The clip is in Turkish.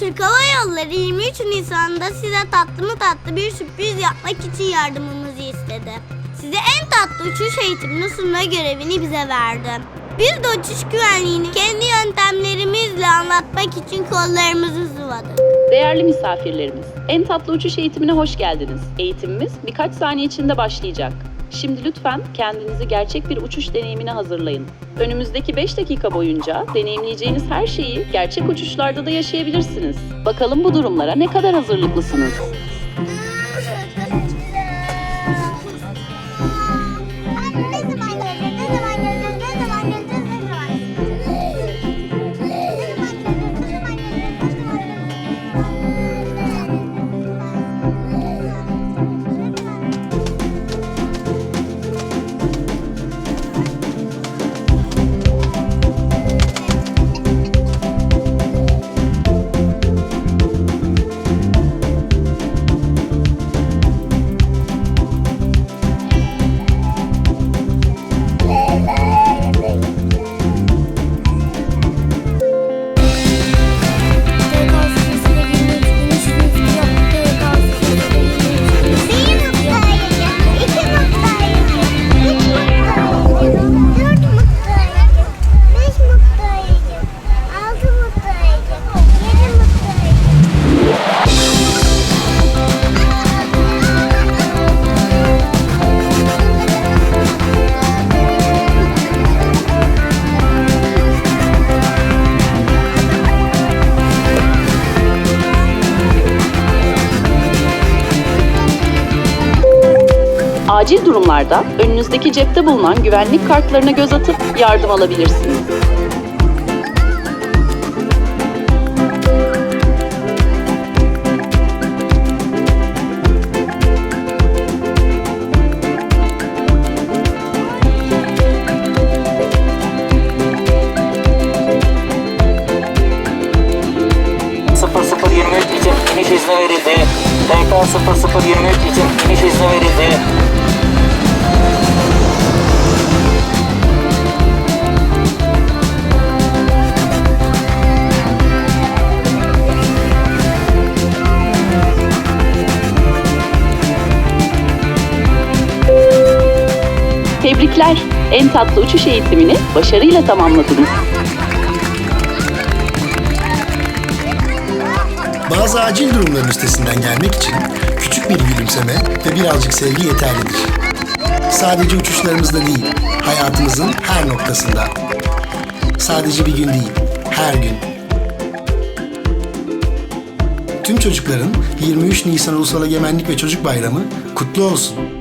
Türk Hava Yolları 23 Nisan'da size tatlı mı tatlı bir sürpriz yapmak için yardımımızı istedi. Size en tatlı uçuş eğitimini sunma görevini bize verdi. Biz de uçuş güvenliğini kendi yöntemlerimizle anlatmak için kollarımızı sıvadık. Değerli misafirlerimiz, en tatlı uçuş eğitimine hoş geldiniz. Eğitimimiz birkaç saniye içinde başlayacak. Şimdi lütfen kendinizi gerçek bir uçuş deneyimine hazırlayın. Önümüzdeki 5 dakika boyunca deneyimleyeceğiniz her şeyi gerçek uçuşlarda da yaşayabilirsiniz. Bakalım bu durumlara ne kadar hazırlıklısınız? Acil durumlarda önünüzdeki cepte bulunan güvenlik kartlarına göz atıp yardım alabilirsiniz. ...0023 için iniş izni verildi. TK 0023 için iniş izni verildi. Tebrikler! En tatlı uçuş eğitimini başarıyla tamamladınız. Bazı acil durumların üstesinden gelmek için küçük bir gülümseme ve birazcık sevgi yeterlidir. Sadece uçuşlarımızda değil, hayatımızın her noktasında. Sadece bir gün değil, her gün. Tüm çocukların 23 Nisan Ulusal Egemenlik ve Çocuk Bayramı kutlu olsun.